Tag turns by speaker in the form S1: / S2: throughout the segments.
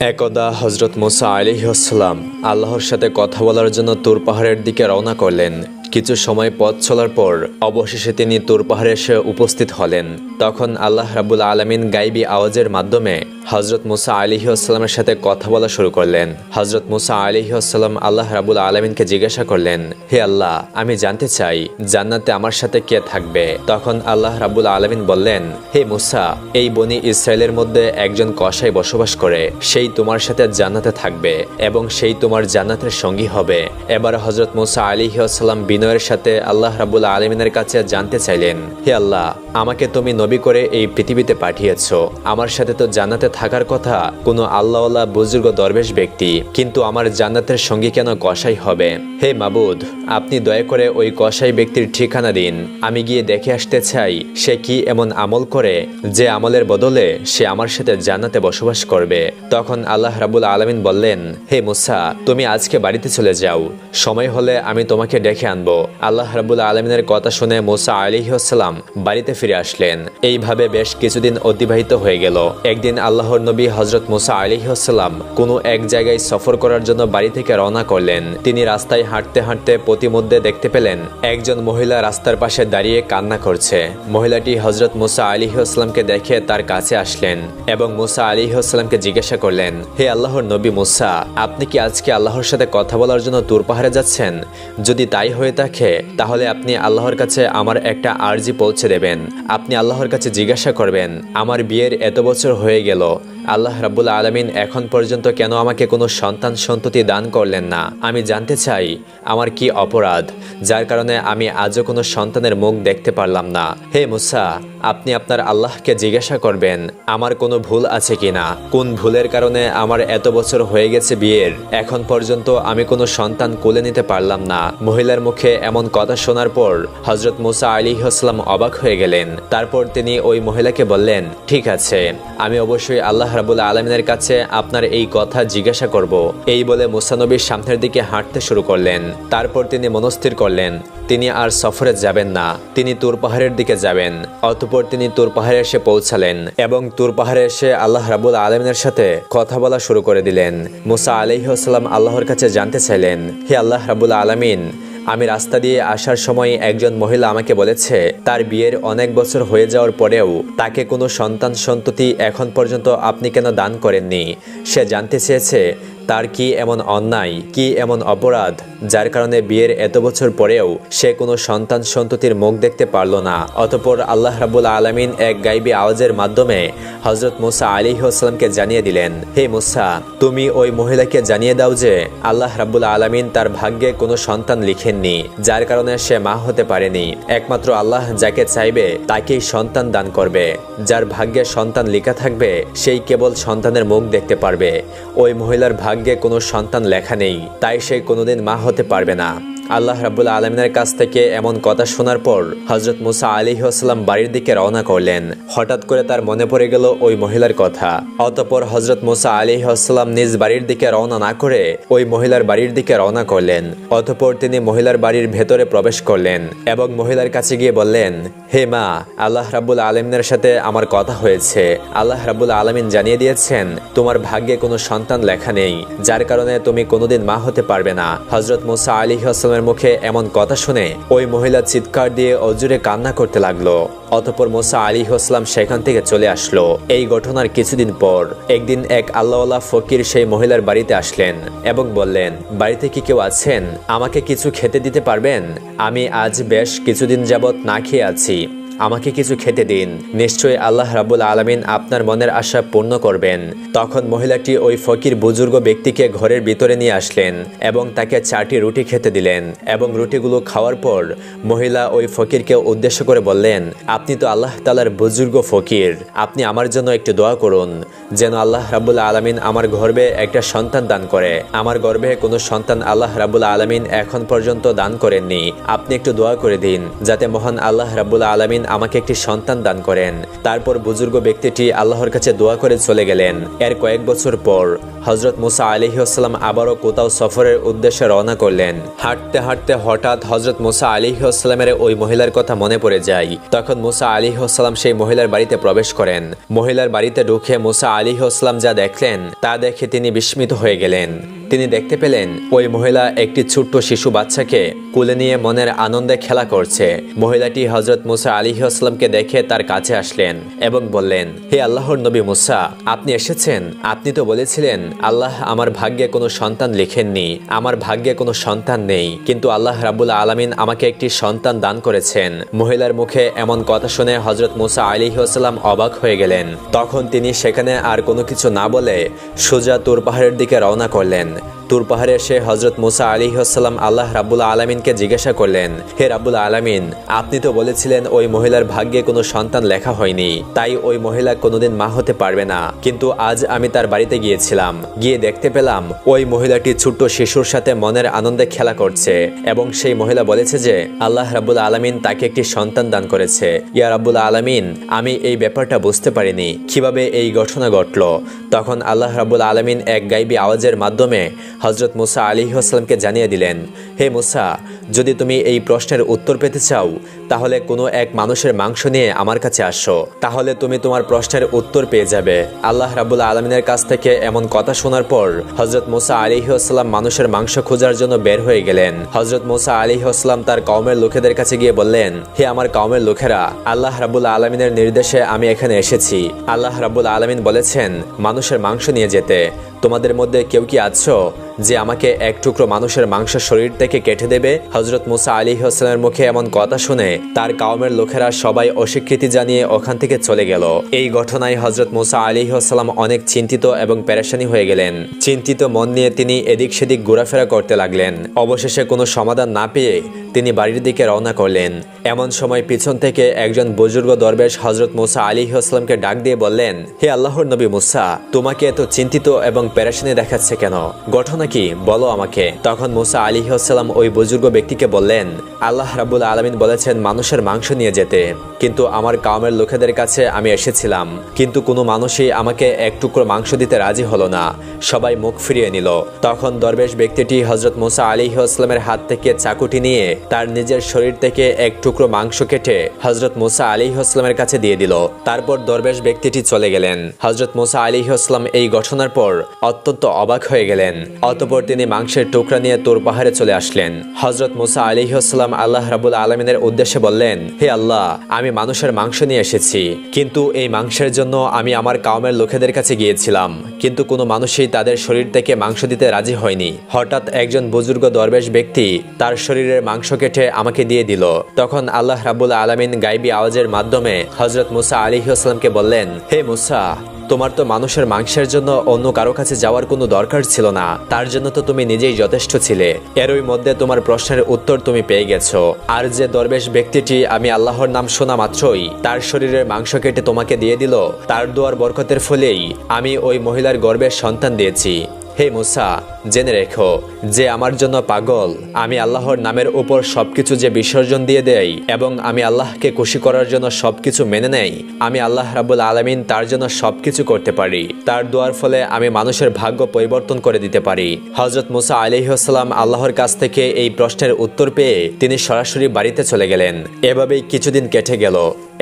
S1: একদা হজরত মুসা আলিহাসাল্লাম আল্লাহর সাথে কথা বলার জন্য তুর পাহাড়ের দিকে রওনা করলেন। কিছু সময় পথ চলার পর অবশেষে তিনি তুর পাহাড়ে এসে উপস্থিত হলেন। তখন আল্লাহ রাবুল আলমিন গাইবি আওয়াজের মাধ্যমে হজরত মুসা আলিহাস্লামের সাথে কথা বলা শুরু করলেন। হজরত মুসা আলিহাস্লাম আল্লাহ রাবুল আলমিনকে জিজ্ঞাসা করলেন, হে আল্লাহ, আমি জানতে চাই, জান্নাতে আমার সাথে কে থাকবে? তখন আল্লাহ রাবুল আলমিন বললেন, হে মুসা, এই বনি ইসরায়েলের মধ্যে একজন কসাই বসবাস করে, সেই তোমার সাথে জান্নাতে থাকবে এবং সেই তোমার জান্নাতের সঙ্গী হবে। এবার হজরত মুসা আলিহাস্লাম বিনয়ের সাথে আল্লাহ রাবুল আলমিনের কাছে জানতে চাইলেন, হে আল্লাহ আমাকে তুমি নবী করে এই পৃথিবীতে পাঠিয়েছ। আমার সাথে তো জান্নাতে থাকার কথা কোনো আল্লাহওয়ালা বুজুর্গ দরবেশ ব্যক্তি, কিন্তু আমার জান্নাতের সঙ্গী কেন কসাই হবে? হে মাবুদ, আপনি দয়া করে ওই কসাই ব্যক্তির ঠিকানা দিন। আমি গিয়ে দেখে আসতে চাই, সে কি এমন আমল করে যে আমলের বদলে সে আমার সাথে জান্নাতে বসবাস করবে? তখন আল্লাহ রাবুল আলমিন বললেন, হে মুসা, তুমি আজকে বাড়িতে চলে যাও। সময় হলে আমি তোমাকে ডেকে আনব। আল্লাহ রাবুল আলমিনের কথা শুনে মুসা আলিহাস্লাম বাড়িতে ফিরে আসলেন। এইভাবে বেশ কিছুদিন অতিবাহিত হয়ে গেল। একদিন আল্লাহর নবী হজরত মুসা আলিহাস্লাম কোনো এক জায়গায় সফর করার জন্য বাড়ি থেকে রওনা করলেন। তিনি রাস্তায় হাঁটতে হাঁটতে প্রতিমধ্যে দেখতে পেলেন, একজন মহিলা রাস্তার পাশে দাঁড়িয়ে কান্না করছে। মহিলাটি হজরত মুসা আলিহাস্লামকে দেখে তার কাছে আসলেন এবং মুসা আলিহাস্লামকে জিজ্ঞাসা করলেন, হে আল্লাহর নবী মুসা, আপনি কি আজকে আল্লাহর সাথে কথা বলার জন্য তুর পাহাড়ে যাচ্ছেন? যদি তাই হয়ে থাকে, তাহলে আপনি আল্লাহর কাছে আমার একটা আর্জি পৌঁছে দেবেন। আপনি আল্লাহর কাছে জিজ্ঞাসা করবেন, আমার বিয়ের এত বছর হয়ে গেল, আল্লাহ রাবুল আলমিন এখন পর্যন্ত কেন আমাকে কোনো সন্তান সন্ততি দান করলেন না? আমি জানতে চাই, আমার কি অপরাধ? যার কারণে আমি আজও কোনো সন্তানের মুখ দেখতে পারলাম না। হে মুসা, আপনি আপনার আল্লাহকে জিজ্ঞাসা করবেন, আমার কোনো ভুল আছে কিনা? কোন ভুলের কারণে আমার এত বছর হয়ে গেছে বিয়ের? এখন পর্যন্ত আমি কোনো সন্তান কোলে নিতে পারলাম না। মহিলার মুখে এমন কথা শোনার পর হজরত মুসা আলী হাসলাম অবাক হয়ে গেলেন তারপর তিনি ওই মহিলাকে বললেন, ঠিক আছে, আমি অবশ্যই আল্লাহ রাবুল আলমিনের কাছে আপনার এই কথা জিজ্ঞাসা করব। এই বলে মুসানবীর সামনের দিকে হাঁটতে শুরু করলেন। তারপর তিনি মনস্থির করলেন, তিনি আর সফরে যাবেন না, তিনি তুর পাহাড়ের দিকে যাবেন। অতপর তিনি তুর পাহাড়ে এসে পৌঁছালেন এবং তুর পাহাড়ে এসে আল্লাহ রাবুল আলমিনের সাথে কথা বলা শুরু করে দিলেন। মুসা আলহিহাস্লাম আল্লাহর কাছে জানতে চাইলেন, হে আল্লাহ রাবুল আলমিন আমি রাস্তা দিয়ে আসার সময় একজন মহিলা আমাকে বলেছে, তার বিয়ের অনেক বছর হয়ে যাওয়ার পরেও তাকে কোনো সন্তান সন্ততি এখন পর্যন্ত আপনি কেন দান করেননি? সে জানতে চেয়েছে, তার কি এমন অন্যায়, কি এমন অপরাধ? যার কারণে বিয়ের এত বছর পরেও সে কোনো সন্তান সন্ততির মুখ দেখতে পারল না। অতপর আল্লাহ রাবুল আলমিন এক গাইবি আওয়াজের মাধ্যমে হজরত মুসা আলী আসলামকে জানিয়ে দিলেন, হে মুসা, তুমি ওই মহিলাকে জানিয়ে দাও যে আল্লাহ রাবুল আলমিন তার ভাগ্যে কোনো সন্তান লিখেননি, যার কারণে সে মা হতে পারেনি। একমাত্র আল্লাহ যাকে চাইবে তাকেই সন্তান দান করবে। যার ভাগ্যে সন্তান লেখা থাকবে, সেই কেবল সন্তানের মুখ দেখতে পারবে। ওই মহিলার ভাগ্যে কোনো সন্তান লেখা নেই। তাই সে কোনোদিন মা হতে পারবে না। আল্লাহ রাবুল আলমিনের কাছ থেকে এমন কথা শোনার পর হজরত মুসা আলী আসলাম বাড়ির দিকে রওনা করলেন। হঠাৎ করে তার মনে পড়ে গেল ওই মহিলার কথা। অতপর হজরত মুসা আলী আসলাম নিজ বাড়ির দিকে রওনা না করে ওই মহিলার বাড়ির দিকে রওনা করলেন। অতপর তিনি মহিলার বাড়ির ভেতরে প্রবেশ করলেন এবং মহিলার কাছে গিয়ে বললেন, হে মা, আল্লাহ রাবুল আলমিনের সাথে আমার কথা হয়েছে। আল্লাহ রাবুল আলমিন জানিয়ে দিয়েছেন, তোমার ভাগ্যে কোনো সন্তান লেখা নেই। যার কারণে তুমি কোনোদিন মা হতে পারবে না। হজরত মুসা আলী আসলামের মুখে এমন কথা শুনে ওই মহিলা চিৎকার দিয়ে অজুরে কান্না করতে লাগল। অতপর মোসা আলী হোসলাম সেখান থেকে চলে আসলো। এই ঘটনার কিছুদিন পর একদিন এক আল্লাহ ফকির সেই মহিলার বাড়িতে আসলেন এবং বললেন, বাড়িতে কি কেউ আছেন? আমাকে কিছু খেতে দিতে পারবেন? আমি আজ বেশ কিছুদিন যাবৎ না খেয়ে আছি। আমাকে কিছু খেতে দিন। নিশ্চয়ই আল্লাহ রাবুল আলমিন আপনার মনের আশা পূর্ণ করবেন। তখন মহিলাটি ওই ফকির বুজুর্গ ব্যক্তিকে ঘরের ভিতরে নিয়ে আসলেন এবং তাকে চারটি রুটি খেতে দিলেন এবং রুটিগুলো খাওয়ার পর মহিলা ওই ফকিরকে উদ্দেশ্য করে বললেন, আপনি তো আল্লাহ তালার বুজুর্গ ফকির। আপনি আমার জন্য একটু দোয়া করুন, যেন আল্লাহ রাবুল আলমিন আমার গর্বে একটা সন্তান দান করে। আমার গর্বে কোনো সন্তান আল্লাহ রাবুল আলমিন এখন পর্যন্ত দান করেননি। আপনি একটু দোয়া করে দিন, যাতে মহান আল্লাহ রাবুল আলমিন আমাকে একটি সন্তান দান করেন। তারপর বুজুর্গ ব্যক্তিটি আল্লাহর কাছে দোয়া করে চলে গেলেন। এর কয়েক বছর পর হজরত মুসা আলিহাস্লাম আবারও কোথাও সফরের উদ্দেশ্যে রওনা করলেন। হাঁটতে হাঁটতে হঠাৎ হজরত মুসা আলিহাস্লামের ওই মহিলার কথা মনে পড়ে যায়। তখন মুসা আলিহাস্লাম সেই মহিলার বাড়িতে প্রবেশ করেন। মহিলার বাড়িতে ঢুকে মুসা আলিহাস্লাম যা দেখলেন, তা দেখে তিনি বিস্মিত হয়ে গেলেন। তিনি দেখতে পেলেন, ওই মহিলা একটি ছোট্ট শিশু বাচ্চাকে কুলে নিয়ে মনের আনন্দে খেলা করছে। মহিলাটি হজরত মুসা আলী আসলামকে দেখে তার কাছে আসলেন এবং বললেন, হে আল্লাহর নবী মুসা, আপনি এসেছেন? আপনি তো বলেছিলেন, আল্লাহ আমার ভাগ্যে কোনো সন্তান লিখেননি, আমার ভাগ্যে কোনো সন্তান নেই, কিন্তু আল্লাহ রাবুল আলমিন আমাকে একটি সন্তান দান করেছেন। মহিলার মুখে এমন কথা শুনে হজরত মুসা আলী আসলাম অবাক হয়ে গেলেন। তখন তিনি সেখানে আর কোনো কিছু না বলে সোজা তুর পাহাড়ের দিকে রওনা করলেন। তুর পাহাড়ে এসে হজরত মুসা আলী আসসালাম আল্লাহ রাবুল আলমিনকে জিজ্ঞাসা করলেন, হে রাবুল আলমিন, আপনি তো বলেছিলেন ওই মহিলার ভাগ্যে কোনো সন্তান লেখা হয়নি, তাই ওই মহিলা কোনোদিন মা হতে পারবে না। কিন্তু আজ আমি তার বাড়িতে গিয়েছিলাম। গিয়ে দেখতে পেলাম, ওই মহিলাটি ছোট্ট শিশুর সাথে মনের আনন্দে খেলা করছে এবং সেই মহিলা বলেছে যে, আল্লাহ রাবুল আলমিন তাকে একটি সন্তান দান করেছে। ইয়া রাবুল আলমিন, আমি এই ব্যাপারটা বুঝতে পারিনি। কীভাবে এই ঘটনা ঘটল? তখন আল্লাহ রাবুল আলমিন এক গাইবি আওয়াজের মাধ্যমে হজরত মুসা আলী আসলামকে জানিয়ে দিলেন, হে মুসা, যদি তুমি এই প্রশ্নের উত্তর পেতে চাও, তাহলে কোনো এক মানুষের মাংস নিয়ে আমার কাছে আসো। তাহলে তুমি তোমার প্রশ্নের উত্তর পেয়ে যাবে। আল্লাহ রাবুল আলমিনের কাছ থেকে এমন কথা শোনার পর হজরত মুসা আলী আসলাম মানুষের মাংস খোঁজার জন্য বের হয়ে গেলেন। হজরত মুসা আলী আসলাম তার কওমের লোকেদের কাছে গিয়ে বললেন, হে আমার কওমের লোকেরা, আল্লাহ রাবুল আলমিনের নির্দেশে আমি এখানে এসেছি। আল্লাহ রাবুল আলমিন বলেছেন, মানুষের মাংস নিয়ে যেতে। তোমাদের মধ্যে কেউ কি আছো? যে আমাকে এক টুকরো মানুষের মাংস শরীর থেকে কেটে দেবে হজরত মুসা আলী হোসেনের মুখে এমন কথা শুনে তার কাউমের লোকেরা সবাই অস্বীকৃতি জানিয়ে ওখান থেকে চলে গেল। এই ঘটনায় হজরত মুসা আলী হোসালাম অনেক চিন্তিত এবং প্যারেশানি হয়ে গেলেন। চিন্তিত মন নিয়ে তিনি এদিক সেদিক ঘোরাফেরা করতে লাগলেন। অবশেষে কোনো সমাধান না পেয়ে তিনি বাড়ির দিকে রওনা করলেন। এমন সময় পিছন থেকে একজন বুজুর্গ দরবেশ হজরত মুসা আলী আসলামকে ডাক দিয়ে বললেন, হে আল্লাহর নবী মুসা, তোমাকে এত চিন্তিত এবং প্যারাশানি দেখাচ্ছে কেন? ঘটনা কি? বলো আমাকে। তখন মুসা আলী আসসালাম ওই বুজুর্গ ব্যক্তিকে বললেন, আল্লাহ রাবুল আলমিন বলেছেন মানুষের মাংস নিয়ে যেতে। কিন্তু আমার কামের লোকেদের কাছে আমি এসেছিলাম। কিন্তু কোনো মানুষই আমাকে এক টুকরো মাংস দিতে রাজি হলো না। সবাই মুখ ফিরিয়ে নিল। তখন দরবেশ ব্যক্তিটি হজরত মুসা আলী আসলামের হাত থেকে চাকুটি নিয়ে তার নিজের শরীর থেকে এক টুকরো মাংস কেটে হজরত মুসা আলী আসলামের কাছে দিয়ে দিল। তারপর দরবেশ ব্যক্তিটি চলে গেলেন। হজরত মুসা আলী আসলাম এই ঘটনার পর অত্যন্ত অবাক হয়ে গেলেন। অতপর তিনি মাংসের টুকরা নিয়ে তোর পাহাড়ে চলে আসলেন। হজরত মুসা আলী আসলাম আল্লাহ রাবুল আলমিনের উদ্দেশ্যে বললেন, হে আল্লাহ, আমি মানুষের মাংস নিয়ে এসেছি, কিন্তু এই মাংসের জন্য আমি আমার কাউমের লোকেদের কাছে গিয়েছিলাম, কিন্তু কোনো মানুষই তাদের শরীর থেকে মাংস দিতে রাজি হয়নি। হঠাৎ একজন বুজুর্গ দরবেশ ব্যক্তি তার শরীরের মাংস কেটে আমাকে দিয়ে দিল। তখন আল্লাহ রাবুল আলমিন গাইবি আওয়াজের মাধ্যমে হজরত মুসা আলী আসলামকে বললেন, হে মুসা তোমার তো মানুষের মাংসের জন্য অন্য কারও কাছে যাওয়ার কোনো দরকার ছিল না। তার জন্য তো তুমি নিজেই যথেষ্ট ছিলে। এরই মধ্যে তোমার প্রশ্নের উত্তর তুমি পেয়ে গেছো। আর যে দরবেশ ব্যক্তিটি আমি আল্লাহর নাম শোনা মাত্রই, তার শরীরের মাংস কেটে তোমাকে দিয়ে দিল, তার দোয়ার বরকতের ফলেই আমি ওই মহিলার গর্বের সন্তান দিয়েছি। হে মুসা জেনে রেখো যে আমার জন্য পাগল, আমি আল্লাহর নামের উপর সবকিছু যে বিসর্জন দিয়ে দেই এবং আমি আল্লাহকে খুশি করার জন্য সবকিছু মেনে নেই, আমি আল্লাহ রাবুল আলমিন তার জন্য সবকিছু করতে পারি। তার দোয়ার ফলে আমি মানুষের ভাগ্য পরিবর্তন করে দিতে পারি। হজরত মুসা আলিহাস্লাম আল্লাহর কাছ থেকে এই প্রশ্নের উত্তর পেয়ে তিনি সরাসরি বাড়িতে চলে গেলেন। এভাবেই কিছুদিন কেটে গেল।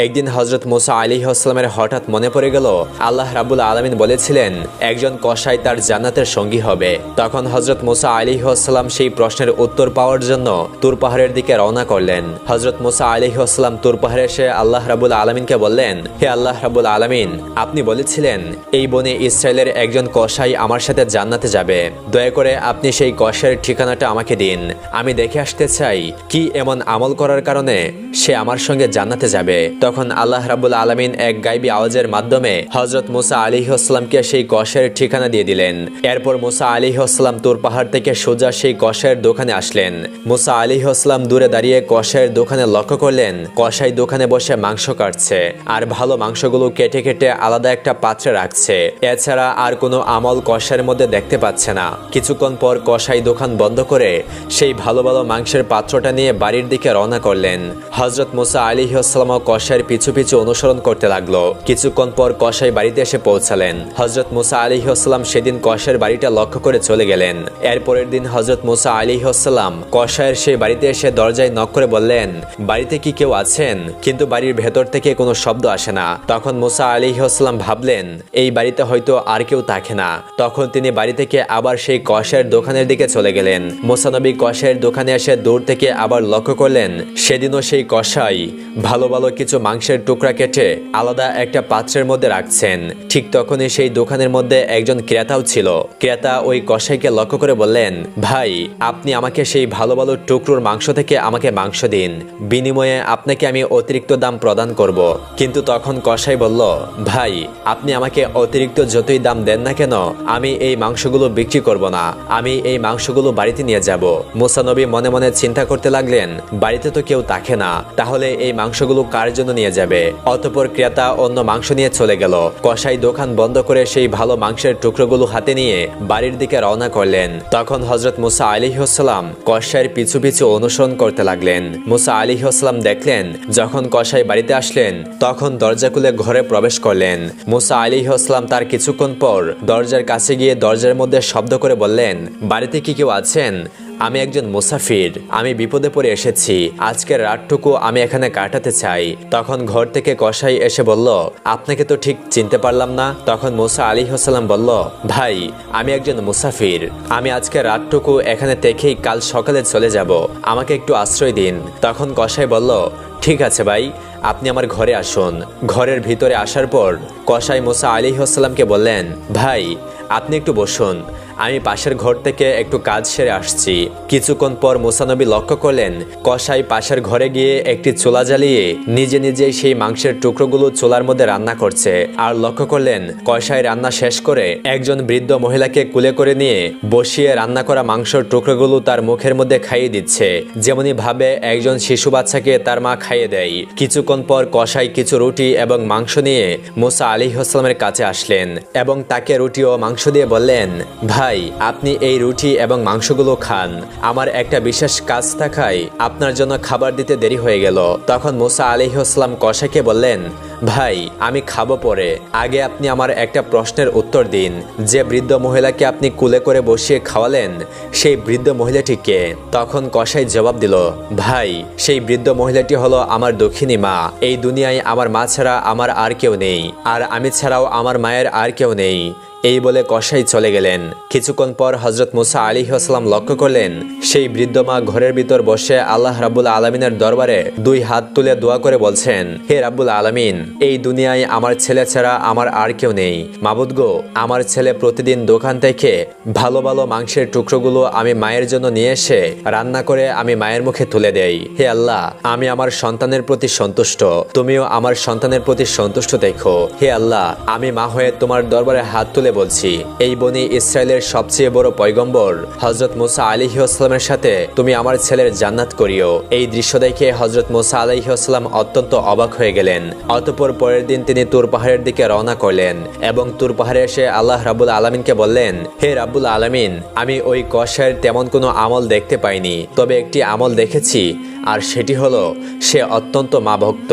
S1: একদিন হজরত মুসা আলী আসলামের হঠাৎ মনে পড়ে গেল, আল্লাহ রাবুল আলমিন বলেছিলেন, একজন কসাই তার জান্নাতের সঙ্গী হবে। তখন হজরত মুসা আলী আসসালাম সেই প্রশ্নের উত্তর পাওয়ার জন্য তুর পাহাড়ের দিকে রওনা করলেন। হজরত মুসা আলী আসসালাম তুর পাহাড়ে এসে আল্লাহ রাবুল আলমিনকে বললেন, হে আল্লাহ রাবুল আলমিন, আপনি বলেছিলেন, এই বনে ইসরায়েলের একজন কসাই আমার সাথে জান্নাতে যাবে। দয়া করে আপনি সেই কসাইয়ের ঠিকানাটা আমাকে দিন। আমি দেখে আসতে চাই কি এমন আমল করার কারণে সে আমার সঙ্গে জান্নাতে যাবে। তখন আল্লাহ রাবুল আলমিন এক গাইবি আওয়াজের মাধ্যমে হজরত মুসা আলী আসলামকে সেই কষের ঠিকানা দিয়ে দিলেন। এরপর মুসা আলী আলিহাস্লাম তোর পাহাড় থেকে সোজা সেই কষায়ের দোকানে আসলেন। মুসা আলিহাস্লাম দূরে দাঁড়িয়ে কষায়ের দোকানে লক্ষ্য করলেন কষাই দোকানে বসে মাংস কাটছে আর ভালো মাংসগুলো কেটে কেটে আলাদা একটা পাত্রে রাখছে। এছাড়া আর কোনো আমল কষায়ের মধ্যে দেখতে পাচ্ছে না। কিছুক্ষণ পর কষাই দোকান বন্ধ করে সেই ভালো ভালো মাংসের পাত্রটা নিয়ে বাড়ির দিকে রওনা করলেন। হজরত মুসা আলিহাস্লাম কষাইয়ের পিছু পিছু অনুসরণ করতে লাগল। কিছুক্ষণ পর কষাই বাড়িতে এসে পৌঁছালেন। হজরত মুসা আলিহাস্লাম সেদিন কষাইয়ের বাড়িটা লক্ষ্য করে চলে গেলেন। এর পরের দিন হজরত মুসা আলিহাস্লাম কষাইয়ের সেই বাড়িতে এসে দরজায় নক করে বললেন, বাড়িতে কি কেউ আছেন? কিন্তু বাড়ির ভেতর থেকে কোনো শব্দ আসে না। তখন মুসা আলিহাস্লাম ভাবলেন, এই বাড়িতে হয়তো আর কেউ থাকে না। তখন তিনি বাড়ি থেকে আবার সেই কষাইয়ের দোকানের দিকে চলে গেলেন। মোসানবী কষাইয়ের দোকানে এসে দূর থেকে আবার লক্ষ্য করলেন, সেদিনও সেই কষাই ভালো ভালো কিছু মাংসের টুকরা কেটে আলাদা একটা পাত্রের মধ্যে রাখছেন। ঠিক তখনই সেই দোকানের মধ্যে একজন ক্রেতাও ছিল। ক্রেতা ওই কষাইকে লক্ষ্য করে বললেন, ভাই, আপনি আমাকে সেই ভালো ভালো টুকরোর মাংস থেকে আমাকে মাংস দিন। বিনিময়ে আপনাকে আমি অতিরিক্ত দাম প্রদান করব। কিন্তু তখন কষাই বলল, ভাই, আপনি আমাকে অতিরিক্ত যতই দাম দেন না কেন, আমি এই মাংসগুলো বিক্রি করব না। আমি এই মাংসগুলো বাড়িতে নিয়ে যাব। মুসানবী মনে মনে চিন্তা করতে লাগলেন, বাড়িতে তো কেউ থাকে না, তাহলে এই মাংসগুলো কার জন্য নিয়ে যাবে? অতপর ক্রেতা অন্য মাংস নিয়ে চলে গেল। কষাই দোকান বন্ধ করে সেই ভালো মাংসের টুকরোগুলো হাতে নিয়ে বাড়ির দিকে রওনা করলেন। তখন হজরত মুসা আলিহাস্লাম কষাইয়ের পিছু পিছু অনুসরণ করতে লাগলেন। মুসা আলিহাস্লাম দেখলেন, যখন কষাই বাড়িতে আসলেন, তখন দরজা খুলে ঘরে প্রবেশ করলেন। মুসা আলিহাস্লাম তার কিছুক্ষণ পর দরজার কাছে গিয়ে দরজার মধ্যে শব্দ করে বললেন, বাড়িতে কি কেউ আছেন? আমি একজন মুসাফির, আমি বিপদে পড়ে এসেছি আজকের রাতটুকু আমি এখানে কাটাতে চাই। তখন ঘর থেকে কসাই এসে বলল, আপনাকে তো ঠিক চিনতে পারলাম না। তখন মুসা আলী হাসালাম বলল, ভাই, আমি একজন মুসাফির। আমি আজকে রাতটুকু এখানে দেখেই কাল সকালে চলে যাব। আমাকে একটু আশ্রয় দিন। তখন কসাই বলল, ঠিক আছে ভাই, আপনি আমার ঘরে আসুন। ঘরের ভিতরে আসার পর কসাই মুসা আলী হাসালামকে বললেন, ভাই, আপনি একটু বসুন। আমি পাশের ঘর থেকে একটু কাজ সেরে আসছি। কিছুক্ষণ পর মুসানবী লক্ষ্য করলেন, কসাই পাশের ঘরে গিয়ে একটি চুলা জ্বালিয়ে নিজে নিজেই সেই মাংসের টুকরোগুলো চুলার মধ্যে রান্না করছে। আর লক্ষ্য করলেন, কসাই রান্না শেষ করে একজন বৃদ্ধ মহিলাকে কুলে করে নিয়ে বসিয়ে রান্না করা মাংসের টুকরোগুলো তার মুখের মধ্যে খাইয়ে দিচ্ছে। যেমনি ভাবে একজন শিশু বাচ্চাকে তার মা খাইয়ে দেয়। কিছুক্ষণ পর কসাই কিছু রুটি এবং মাংস নিয়ে মুসা আলী হাসলামের কাছে আসলেন এবং তাকে রুটি ও মাংস দিয়ে বললেন, ভাই আপনি এই রুটি এবং মাংসগুলো খান। আমার একটা বিশেষ কাজ থাকায় আপনার জন্য খাবার দিতে দেরি হয়ে গেল। তখন মুসা আলী হাসলাম কসাইকে বললেন, ভাই, আমি খাব পরে। আগে আপনি আমার একটা প্রশ্নের উত্তর দিন। যে বৃদ্ধ মহিলাকে আপনি কুলে করে বসিয়ে খাওয়ালেন, সেই বৃদ্ধ মহিলাটিকে তখন কসাই জবাব দিল, ভাই, সেই বৃদ্ধ মহিলাটি হলো আমার দক্ষিণী মা। এই দুনিয়ায় আমার মা ছাড়া আমার আর কেউ নেই। আর আমি ছাড়াও আমার মায়ের আর কেউ নেই। এই বলে কসাই চলে গেলেন। কিছুক্ষণ পর হজরত মুসা আলী আসলাম লক্ষ্য করলেন, সেই বৃদ্ধ মা ঘরের ভিতর বসে আল্লাহ রাবুল আলমিনের দরবারে দুই হাত তুলে দোয়া করে বলছেন, হে রাব্বুল আলমিন, এই দুনিয়ায় আমার ছেলে ছাড়া আমার আর কেউ নেই। মাবুদ গো, আমার ছেলে প্রতিদিন দোকান থেকে ভালো ভালো মাংসের টুকরোগুলো আমি মায়ের জন্য নিয়ে এসে রান্না করে আমি মায়ের মুখে তুলে দেই। হে আল্লাহ, আমি আমার সন্তানের প্রতি সন্তুষ্ট, তুমিও আমার সন্তানের প্রতি সন্তুষ্ট দেখো। হে আল্লাহ, আমি মা হয়ে তোমার দরবারে হাত তুলে বলছি, এই বনি ইসরায়েলের সবচেয়ে বড় পয়গম্বর হজরত মুসা আলিহাস্লামের সাথে তুমি আমার ছেলের জান্নাত করিও। এই দৃশ্য দেখে হজরত মুসা আলিহাস্লাম অত্যন্ত অবাক হয়ে গেলেন। অতপর পরের দিন তিনি তুর পাহাড়ের দিকে রওনা করলেন এবং তুর পাহাড়ে এসে আল্লাহ রাবুল আলমিনকে বললেন, হে রাবুল আলমিন, আমি ওই কষায়ের তেমন কোনো আমল দেখতে পাইনি, তবে একটি আমল দেখেছি, আর সেটি হলো, সে অত্যন্ত মা ভক্ত,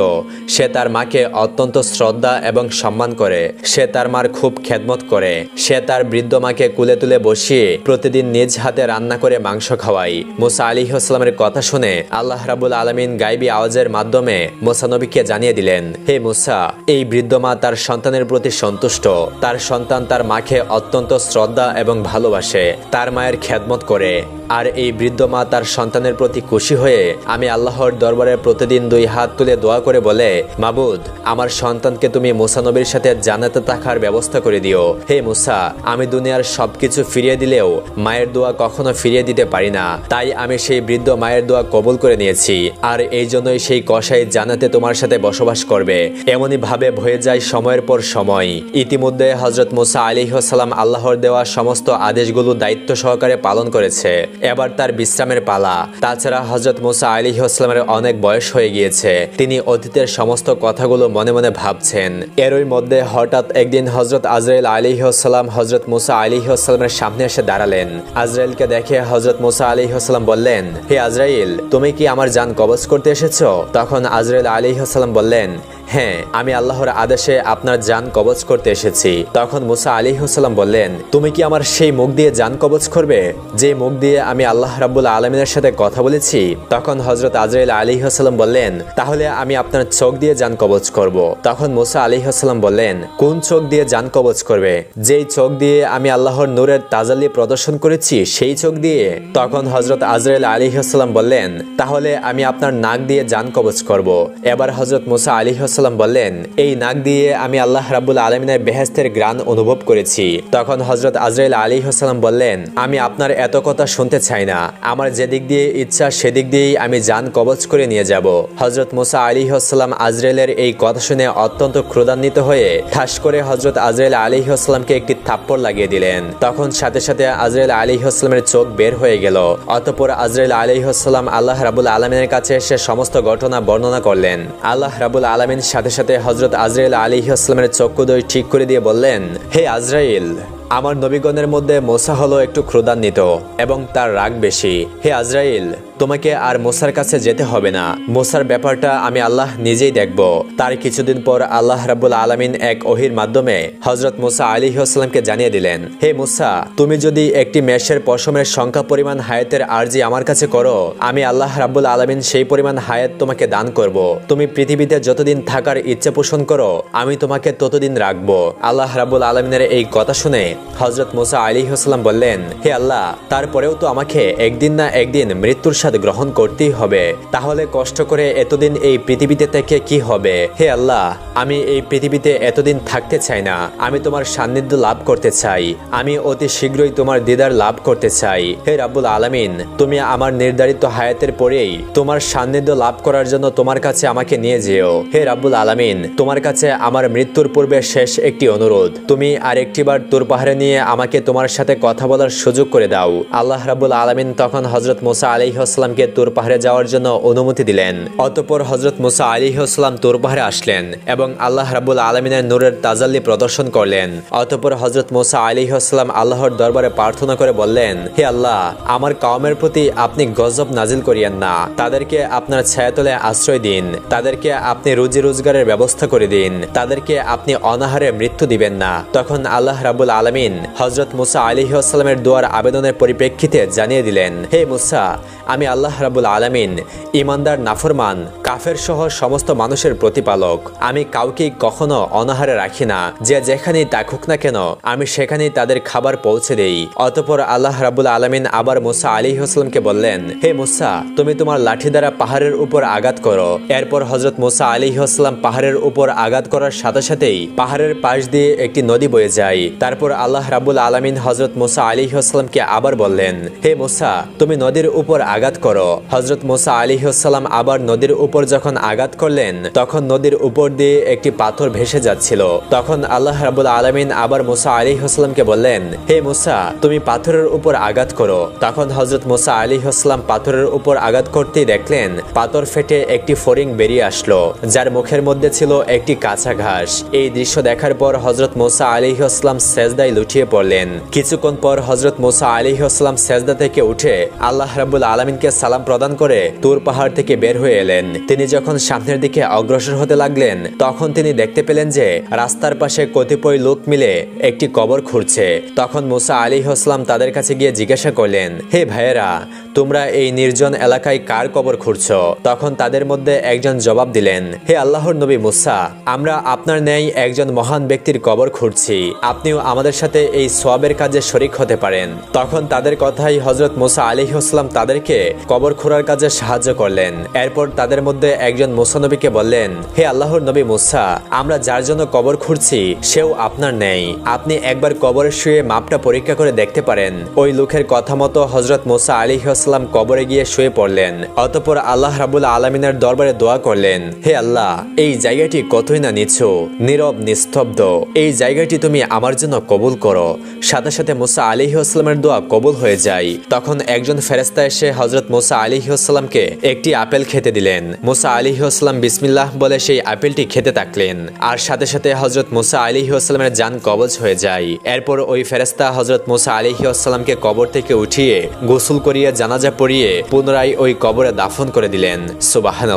S1: সে তার মাকে অত্যন্ত শ্রদ্ধা এবং সম্মান করে, সে তার মার খুব খেদমত করে। সে তার বৃদ্ধ মাকে কুলে তুলে বসিয়ে প্রতিদিন নিজ হাতে রান্না করে মাংস খাওয়াই মুসা আলী আসলামের কথা শুনে আল্লাহ রাবুল আলমিন গাইবি আওয়াজের মাধ্যমে মুসা নবীকে জানিয়ে দিলেন, হে মুসা, এই বৃদ্ধ মা তার সন্তানের প্রতি সন্তুষ্ট। তার সন্তান তার মাকে অত্যন্ত শ্রদ্ধা এবং ভালোবাসে। তার মায়ের খেদমত করে। আর এই বৃদ্ধ মা তার সন্তানের প্রতি খুশি হয়ে আমি আল্লাহর দরবারে প্রতিদিন দুই হাত তুলে দোয়া করে বলে, মাবুদ, আমার সন্তানকে তুমি মুসানবীর সাথে জানাতে থাকার ব্যবস্থা করে দিও। হে মুসা, আমি দুনিয়ার সবকিছু ফিরিয়ে দিলেও মায়ের দোয়া কখনো ফিরিয়ে দিতে পারি না। তাই আমি সেই বৃদ্ধ মায়ের দোয়া কবুল করে নিয়েছি। আর এই জন্যই সেই কসাই জানাতে তোমার সাথে বসবাস করবে। এমনই ভাবে ভয়ে যায় সময়ের পর সময়। ইতিমধ্যে হজরত মুসা আলিহাসাল্লাম আল্লাহর দেওয়া সমস্ত আদেশগুলো দায়িত্ব সহকারে পালন করেছে। এবার তার বিশ্রামের পালা। তাছাড়া হজরত মুসা আলিহাস্লামের অনেক বয়স হয়ে গিয়েছে। তিনি অতীতের সমস্ত কথাগুলো মনে মনে ভাবছেন। এরই মধ্যে হঠাৎ একদিন হজরত আজরাইল আলিহাস্লাম হজরত মুসা আলিহাস্লামের সামনে এসে দাঁড়ালেন। আজরাইলকে দেখে হজরত মুসা আলিহাস্লাম বললেন, হে আজরাইল, তুমি কি আমার যান কবজ করতে এসেছ? তখন আজরাইল আলিহাস্লাম বললেন হ্যাঁ আমি আল্লাহর আদেশে আপনার যান কবজ করতে এসেছি। তখন মুসা আলী হাসাল্লাম বললেন, তুমি কি আমার সেই মুখ দিয়ে যান কবজ করবে? যে মুখ দিয়ে আমি আল্লাহ রাব্বুল আলমিনের সাথে কথা বলেছি। তখন হজরত আজরাইল আলী হাসাল্লাম বললেন, তাহলে আমি আপনার চোখ দিয়ে যান কবজ করব। তখন মুসা আলী হাসাল্লাম বললেন, কোন চোখ দিয়ে যান কবজ করবে? যেই চোখ দিয়ে আমি আল্লাহর নূরের তাজাল্লি প্রদর্শন করেছি, সেই চোখ দিয়ে? তখন হজরত আজরাইল আলী হাসাল্লাম বললেন, তাহলে আমি আপনার নাক দিয়ে যান কবজ করব। এবার হজরত মুসা আলী হাসাল্লাম বললেন, এই নাক দিয়ে আমি আল্লাহ রাবুল আলমিনের বেহেস্তের গ্রান অনুভব করেছি। তখন হজরত আজরাইল আলী হাসাল্লাম বললেন, আমি আপনার এত কথা শুনতে চাই না। আমার যেদিক দিয়ে ইচ্ছা, সেদিক দিয়েই আমি যান কবচ করে নিয়ে যাব। হজরত মুসা আলী হাসাল্লাম আজরাইলের এই কথা শুনে অত্যন্ত ক্রোধান্বিত হয়ে ঠাস করে হজরত আজরাইল আলী হাসলামকে একটি থাপ্পড় লাগিয়ে দিলেন। তখন সাথে সাথে আজরাইল আলী হাসলামের চোখ বের হয়ে গেল। অতপর আজরাইল আলী হাসলাম আল্লাহ রাবুল আলমিনের কাছে এসে সমস্ত ঘটনা বর্ণনা করলেন। আল্লাহ রাবুল আলমিন সাথে সাথে হজরত আজরাইল আলী আসলামের চক্ষুদয় ঠিক করে দিয়ে বললেন হে আজরাইল আমার নবীগণের মধ্যে মোসা হলো একটু ক্রোধান্বিত এবং তার রাগ বেশি। হে আজরাইল, তোমাকে আর মোসার কাছে যেতে হবে না। মোসার ব্যাপারটা আমি আল্লাহ নিজেই দেখব। তার কিছুদিন পর আল্লাহ রাবুল আলমিন এক ওহির মাধ্যমে হজরত মুসা আলী আসলামকে জানিয়ে দিলেন, হে মোসা, তুমি যদি একটি মেষের পশমের সংখ্যা পরিমাণ হায়াতের আর্জি আমার কাছে করো, আমি আল্লাহ রাবুল আলমিন সেই পরিমাণ হায়াত তোমাকে দান করব। তুমি পৃথিবীতে যতদিন থাকার ইচ্ছে পোষণ করো, আমি তোমাকে ততদিন রাখব। আল্লাহ রাবুল আলমিনের এই কথা শুনে হজরত মুসা আলী হাসলাম বললেন, হে আল্লাহ, তারপরেও তো আমাকে একদিন না একদিন মৃত্যুর সাথে গ্রহণ করতেই হবে। তাহলে কষ্ট করে এতদিন এই পৃথিবীতে থেকে কি হবে? হে আল্লাহ, আমি এই পৃথিবীতে এতদিন থাকতে চাই না। আমি তোমার সান্নিধ্য লাভ করতে চাই। আমি অতি শীঘ্রই তোমার দিদার লাভ করতে চাই। হে রাব্বুল আলামিন, তুমি আমার নির্ধারিত হায়াতের পরেই তোমার সান্নিধ্য লাভ করার জন্য তোমার কাছে আমাকে নিয়ে যেও। হে রাব্বুল আলামিন, তোমার কাছে আমার মৃত্যুর পূর্বে শেষ একটি অনুরোধ। তুমি আর একটিবার তোর পাহাড়ে নিয়ে আমাকে তোমার সাথে কথা বলার সুযোগ করে দাও। আল্লাহ রাব্বুল আলামিন তখন হজরত মুসা আলিহাস্লামকে তুর পাহাড়ে যাওয়ার জন্য অনুমতি দিলেন। অতপর হজরত মুসা আলিহাস্লাম তুর পাহাড়ে আসলেন এবং আল্লাহ রাব্বুল আলমিনের নূরের তাজাল্লি প্রদর্শন করলেন। অতপর হজরত মুসা আলিহাস্লাম আল্লাহর দরবারে প্রার্থনা করে বললেন, হে আল্লাহ, আমার কওমের প্রতি আপনি গজব নাজিল করিয়েন না। তাদেরকে আপনার ছায়াতলে আশ্রয় দিন। তাদেরকে আপনি রুজি রোজগারের ব্যবস্থা করে দিন। তাদেরকে আপনি অনাহারে মৃত্যু দিবেন না। তখন আল্লাহ রাবুল আলমিন হজরত মুসা আলিহাস্লামের দোয়ার আবেদনের পরিপ্রেক্ষিতে জানিয়ে দিলেন, হে মুসা, আমি আল্লাহ রাবুল আলমিন ইমানদার নাফরমান কাফের সহ সমস্ত মানুষের প্রতিপালক। আমি কাউকেই কখনো অনাহারে রাখি না। যে যেখানেই থাকুক না কেন, আমি সেখানেই তাদের খাবার পৌঁছে দেই। অতপর আল্লাহ রাবুল আলমিন আবার মুসা আলী হাসলামকে বললেন, হে মুসা, তুমি তোমার লাঠি দ্বারা পাহাড়ের উপর আঘাত করো। এরপর হজরত মুসা আলী হাসলাম পাহাড়ের উপর আঘাত করার সাথে সাথেই পাহাড়ের পাশ দিয়ে একটি নদী বয়ে যায়। তারপর আল্লাহ রাবুল আলমিন হজরত মুসা আলী হাসলামকে আবার বললেন, হে মুসা, তুমি নদীর উপর আঘাত করো। হজরত মুসা আলী হাসলাম আবার নদীর উপর যখন আঘাত করলেন, তখন নদীর উপর দিয়ে একটি পাথর ভেসে যাচ্ছিল। তখন আল্লাহ রাবুল আলমিন আবার মুসা আলী হাসলামকে বললেন, হে মুসা, তুমি পাথরের উপর আঘাত করো। তখন হজরত মুসা আলী হাসলাম পাথরের উপর আঘাত করতেই দেখলেন, পাথর ফেটে একটি ফরিং বেরিয়ে আসলো, যার মুখের মধ্যে ছিল একটি কাঁচা ঘাস। এই দৃশ্য দেখার পর হজরত মোসা আলী আসলাম সেজদায় লুটিয়ে পড়লেন। কিছুক্ষণ পর হজরত মোসা আলী আসলাম সেজদা থেকে উঠে আল্লাহ রাবুল আলমিনকে সালাম প্রদান করে তুর পাহাড় থেকে বের হয়ে এলেন। তিনি যখন সামনের দিকে অগ্রসর হতে লাগলেন, তখন তিনি দেখতে পেলেন যে রাস্তার পাশে কতিপয় লোক মিলে একটি কবর খুঁড়ছে। তখন মোসা আলী আসলাম তাদের কাছে গিয়ে জিজ্ঞাসা করলেন, হে ভাইয়েরা তোমরা এই নির্জন এলাকায় কার কবর খুঁড়ছ? তখন তাদের মধ্যে একজন জবাব দিলেন, হে আল্লাহর নবী মুসা, আমরা আপনার ন্যায় একজন মহান ব্যক্তির কবর খুঁড়ছি। আপনিও আমাদের সাথে এই সোয়াবের কাজে শরিক হতে পারেন। তখন তাদের কথাই হজরত মুসা আলী আসলাম তাদেরকে কবর খোঁড়ার কাজে সাহায্য করলেন। এরপর তাদের মধ্যে একজন মুসানবীকে বললেন, হে আল্লাহর নবী মুসা, আমরা যার জন্য কবর খুঁড়ছি, সেও আপনার নেই আপনি একবার কবরে শুয়ে মাপটা পরীক্ষা করে দেখতে পারেন। ওই লোকের কথা মতো হজরত মোসা আলী আসলাম কবরে গিয়ে শুয়ে পড়লেন। অতপর আল্লাহ রাবুল আলমিনের দরবারে দোয়া করলেন, হে আল্লাহ, এই জায়গাটি কতই না নিচ্ছ? নীরব, নিস্তব্ধ। এই জায়গাটি তুমি আমার জন্য কবুল করো। সাথে সাথে মুসা আলী আসলামের দোয়া কবুল হয়ে যায়। তখন একজন ফেরেস্তা এসে হজরত মুসা আলী আসলামকে একটি আপেল খেতে দিলেন। মুসা আলী আসলাম বিসমিল্লাহ বলে সেই আপেলটি খেতে থাকলেন। আর সাথে সাথে হজরত মুসা আলী আসলামের যান কবজ হয়ে যায়। এরপর ওই ফেরেস্তা হজরত মুসা আলী আসসালামকে কবর থেকে উঠিয়ে গোসল করিয়ে জানাজা পড়িয়ে পুনরায় ওই কবরে দাফন করে দিলেন। সুবাহান